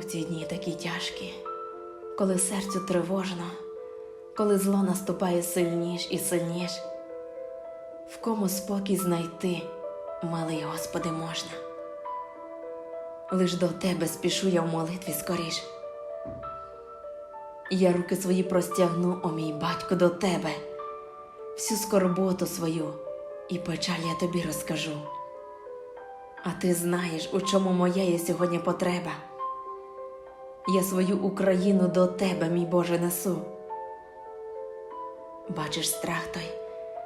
У ці дні такі тяжкі, коли серцю тривожно, коли зло наступає сильніш і сильніш, в кому спокій знайти, милий Господи, можна. Лиш до тебе спішу я в молитві скоріш. Я руки свої простягну, о мій батько, до тебе, всю скорботу свою і печаль я тобі розкажу. А ти знаєш, у чому моя є сьогодні потреба. Я свою Україну до тебе, мій Боже, несу. Бачиш страх той,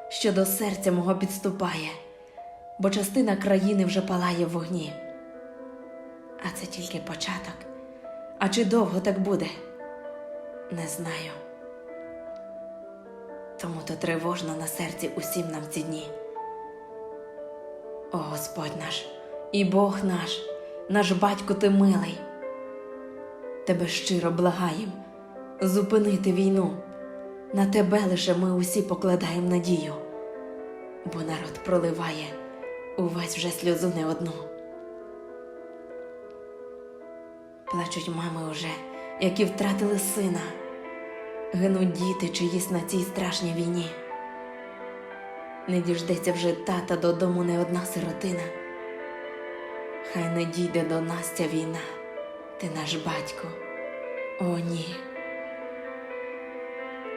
що до серця мого підступає, бо частина країни вже палає в вогні. А це тільки початок. А чи довго так буде? Не знаю. Тому то тривожно на серці усім нам ці дні. О Господь наш, і Бог наш, наш батько ти милий. Тебе щиро благаєм зупинити війну. На тебе лише ми усі покладаємо надію, бо народ проливає увесь вже сльозу не одну. Плачуть мами уже, які втратили сина, гинуть діти чиїсь на цій страшній війні. Не діждеться вже тата додому не одна сиротина. Хай не дійде до нас ця війна, ти наш батько. О, ні.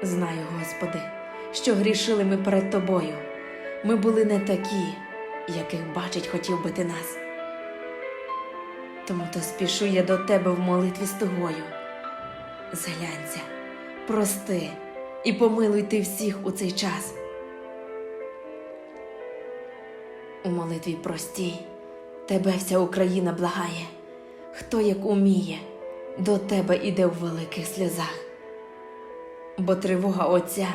Знаю, Господи, що грішили ми перед Тобою. Ми були не такі, яких бачить хотів би ти нас. Тому то спішу я до тебе в молитві з тобою. Зглянься, прости і помилуй ти всіх у цей час. У молитві простій тебе вся Україна благає, хто як уміє, до тебе іде в великих сльозах. Бо тривога Отця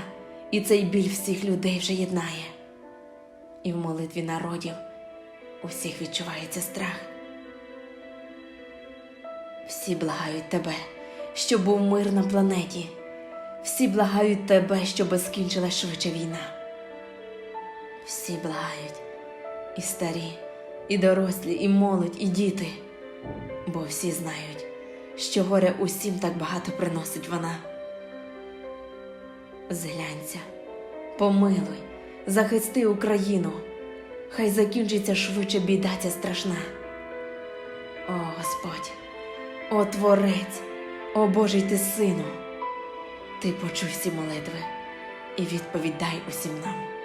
і цей біль всіх людей вже єднає, і в молитві народів усіх відчувається страх. Всі благають тебе, щоб був мир на планеті. Всі благають тебе, щоб скінчилась швидше війна. Всі благають і старі, і дорослі, і молодь, і діти, бо всі знають, що горе усім так багато приносить вона. Зглянься, помилуй, захисти Україну, хай закінчиться швидше біда ця страшна. О Господь, о Творець, о Божий ти сину, ти почуй всі молитви і відповідай усім нам.